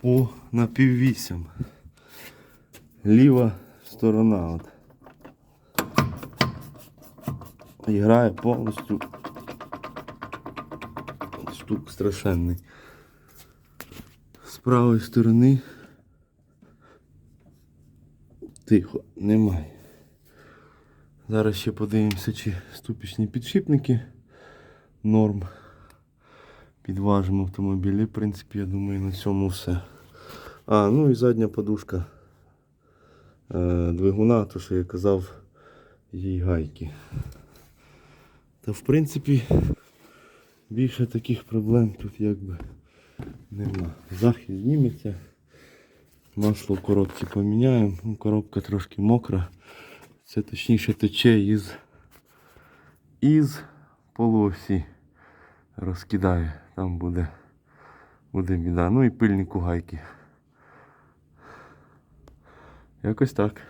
по напіввісям. Ліва сторона. От. І грає повністю стук страшенний. З правої сторони тихо, немає. Зараз ще подивимося, чи ступічні підшипники норм. Підважимо автомобіль. І, в принципі, я думаю, на цьому все. А, ну і задня подушка е, двигуна, то що я казав, їй гайки. Та в принципі більше таких проблем тут якби нема. Захід зніметься. Масло в коробці поміняємо. Ну, коробка трошки мокра. Це точніше тече із, із полуосі. Розкидає. Там буде, буде біда. Ну і пильнику гайки. Якось так.